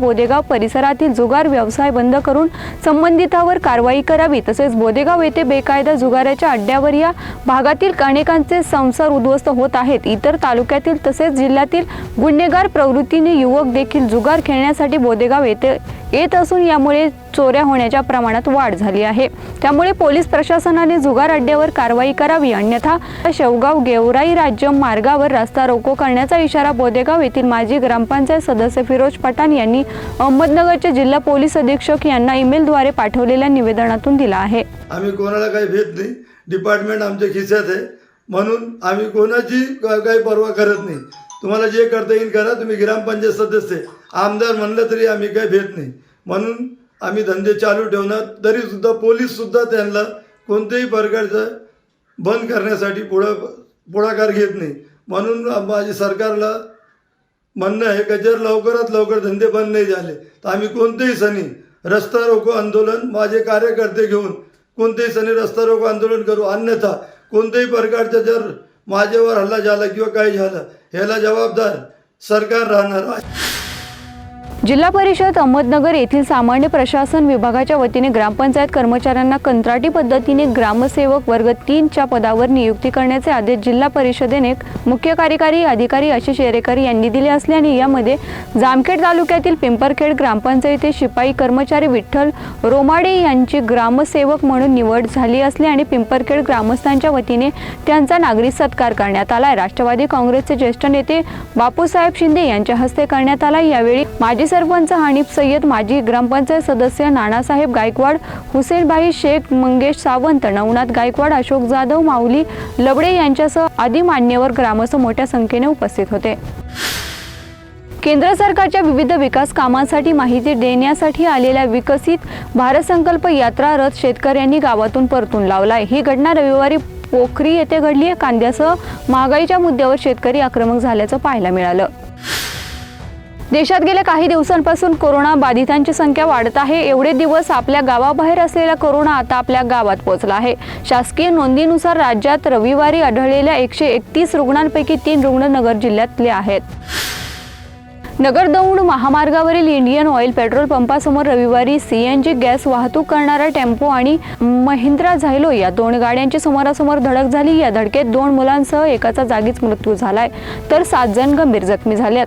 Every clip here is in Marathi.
बोदेगाव परिसरातील जुगार व्यवसाय बंद करून संबंधितावर कारवाई करावी तसेच बोदेगाव येथे बेकायदा जुगाराच्या अड्ड्यावर या भागातील अनेकांचे संसार उद्ध्वस्त होत आहेत. इतर तालुक्यातील तसेच जिल्ह्यातील गुन्हेगार प्रवृत्तीने युवक देखील जुगार खेळण्यासाठी बोदेगाव येथे येत असून यामुळे चोऱ्या होण्याच्या प्रमाणात वाढ झाली आहे. त्यामुळे पोलीस प्रशासनाने जुगार अड्ड्यावर कारवाई करावी अन्यथा शेवगाव गेवराई राज्य मार्गावर रस्ता रोको करण्याचा इशारा बोदेगाव येथील माजी ग्रामपंचायत सदस्य फिरोज पठाण यांनी अहमदनगरचे जिल्हा पोलीस अधीक्षक यांना ईमेलद्वारे पाठवलेल्या निवेदनातून दिला आहे. आम्ही कोणाला काही भेट नाही. डिपार्टमेंट आमच्या खिशात आहे. म्हणून आम्ही कोणाची काही पर्वा करत नाही. तुम्हाला जे करता येईल करा तुम्ही ग्रामपंचायत सदस्य आमदार म्हणलं तरी आम्ही काही भेट नाही. म्हणून आम्ही धंदे चालू ठेवणार तरीसुद्धा पोलीससुद्धा त्यांना कोणत्याही प्रकारचं बंद करण्यासाठी पुढं पुढाकार घेत नाही. म्हणून माझी सरकारला म्हणणं आहे का जर लवकरात लवकर धंदे बंद नाही झाले तर आम्ही कोणतेही सणी रस्ता रोको आंदोलन माझे कार्यकर्ते घेऊन कोणतेही सणी रस्ता रोको आंदोलन करू. अन्यथा कोणत्याही प्रकारचं जर माझ्यावर हल्ला झाला किंवा काही झालं ह्याला जबाबदार सरकार राहणार आहे. जिल्हा परिषद अहमदनगर येथील सामान्य प्रशासन विभागाच्या वतीने ग्रामपंचायत कर्मचाऱ्यांना कंत्राटी पद्धतीने ग्रामसेवक वर्ग तीनच्या पदावर नियुक्ती करण्याचे आदेश जिल्हा परिषदेने मुख्य कार्यकारी अधिकारी आशिष येरेकर यांनी दिले असल्याने यामध्ये जामखेड तालुक्यातील पिंपरखेड ग्रामपंचायतीत शिपाई कर्मचारी विठ्ठल रोमाडे यांची ग्रामसेवक म्हणून निवड झाली असल्याने पिंपरखेड ग्रामस्थांच्या वतीने त्यांचा नागरिक सत्कार करण्यात आला. राष्ट्रवादी काँग्रेसचे ज्येष्ठ नेते बापूसाहेब शिंदे यांच्या हस्ते करण्यात आला. यावेळी माजी सरपंच हानिफ सय्यद माजी ग्रामपंचायत सदस्य नानासाहेब गायकवाड हुसेनभाई शेख मंगेश सावंत नवनाथ गायकवाड अशोक जाधव माऊली लबडे यांच्यासह आदी मान्यवर ग्रामस्थ मोठ्या संख्येने उपस्थित होते. केंद्र सरकारच्या विविध विकास कामांसाठी माहिती देण्यासाठी आलेल्या विकसित भारत संकल्प यात्रा रथ शेतकऱ्यांनी गावातून परतून लावलाय. ही घटना रविवारी पोखरी येथे घडली. आहे कांद्यासह महागाईच्या मुद्द्यावर शेतकरी आक्रमक झाल्याचं पाहायला मिळालं. देशात गेल्या काही दिवसांपासून कोरोना बाधितांची संख्या वाढत आहे. एवढे दिवस आपल्या गावाबाहेर असलेला कोरोना आता आपल्या गावात पोहोचला आहे. शासकीय नोंदीनुसार राज्यात रविवारी आढळलेल्या एकशे एकतीस रुग्णांपैकी तीन रुग्ण नगर जिल्ह्यातले आहेत. नगर दौंड महामार्गावरील इंडियन ऑइल पेट्रोल पंपासमोर रविवारी सीएनजी गॅस वाहतूक करणारा टेम्पो आणि महिंद्रा झायलो या दोन गाड्यांची समोरासमोर धडक झाली. या धडकेत दोन मुलांसह एकाचा जागीच मृत्यू झालाय. तर सात जण गंभीर जखमी झाल्यात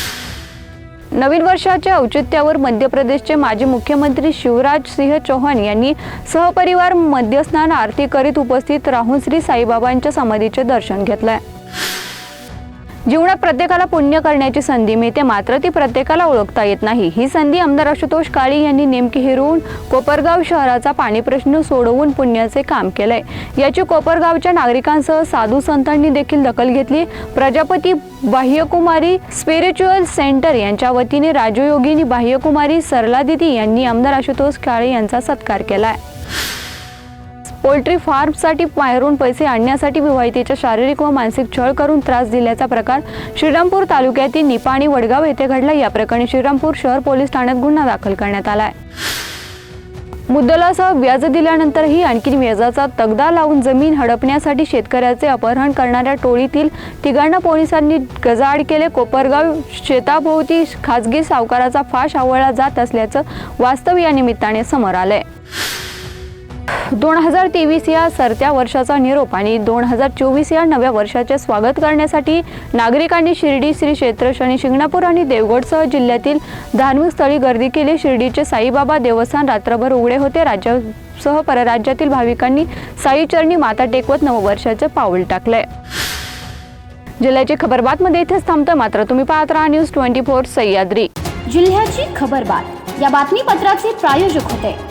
नवीन वर्षाच्या औचित्यावर मध्य प्रदेशचे माजी मुख्यमंत्री शिवराज सिंह चौहान यांनी सहपरिवार मध्यस्नान आरती करीत उपस्थित राहून श्री साईबाबांच्या समाधीचे दर्शन घेतलंय. जीवनात प्रत्येकाला पुण्य करण्याची संधी मिळते मात्र ती प्रत्येकाला ओळखता येत नाही. ही संधी आमदार आशुतोष काळे यांनी नेमकी हिरवून कोपरगाव शहराचा पाणी प्रश्न सोडवून पुण्याचे काम केलंय. याची कोपरगावच्या नागरिकांसह साधू संतांनी देखील दखल घेतली. प्रजापती बाह्यकुमारी स्पिरिच्युअल सेंटर यांच्या वतीने राजयोगिनी बाह्यकुमारी सरलादिती यांनी आमदार आशुतोष काळे यांचा सत्कार केलाय. पोल्ट्री फार्मसाठी बाहेरून पैसे आणण्यासाठी विवाहितेच्या शारीरिक व मानसिक छळ करून त्रास दिल्याचा प्रकार श्रीरामपूर तालुक्यातील निपाणी वडगाव येथे घडला. या प्रकरणी श्रीरामपूर शहर पोलीस ठाण्यात गुन्हा दाखल करण्यात आलाय मुद्दलासह व्याज दिल्यानंतरही आणखी व्याजाचा तगदा लावून जमीन हडपण्यासाठी शेतकऱ्याचे अपहरण करणाऱ्या टोळीतील तिघांना पोलिसांनी गजाआड केले. कोपरगाव शेताभोवती खाजगी सावकाराचा फाश आवळला जात असल्याचं वास्तव या निमित्ताने समोर आलंय. दोन हजार तेवीस या सरत्या वर्षाचा निरोप आणि दोन हजार चोवीस या नव्या वर्षाचे स्वागत करण्यासाठी नागरिकांनी शिर्डी श्री क्षेत्र शनी शिंगणापूर आणि देवगडसह जिल्ह्यातील धार्मिक स्थळी गर्दी केली. शिर्डीचे साईबाबा देवस्थान रात्रभर उघडे होते. राज्यासह परराज्यातील भाविकांनी साईचरणी माता टेकवत नववर्षाचे पाऊल टाकले. जिल्ह्याची खबरबातमध्ये इथेच थांबतं. मात्र तुम्ही पाहत राहा न्यूज ट्वेंटी फोर सह्याद्री. जिल्ह्याची खबरबात या बातमीपत्राचे प्रायोजक होते.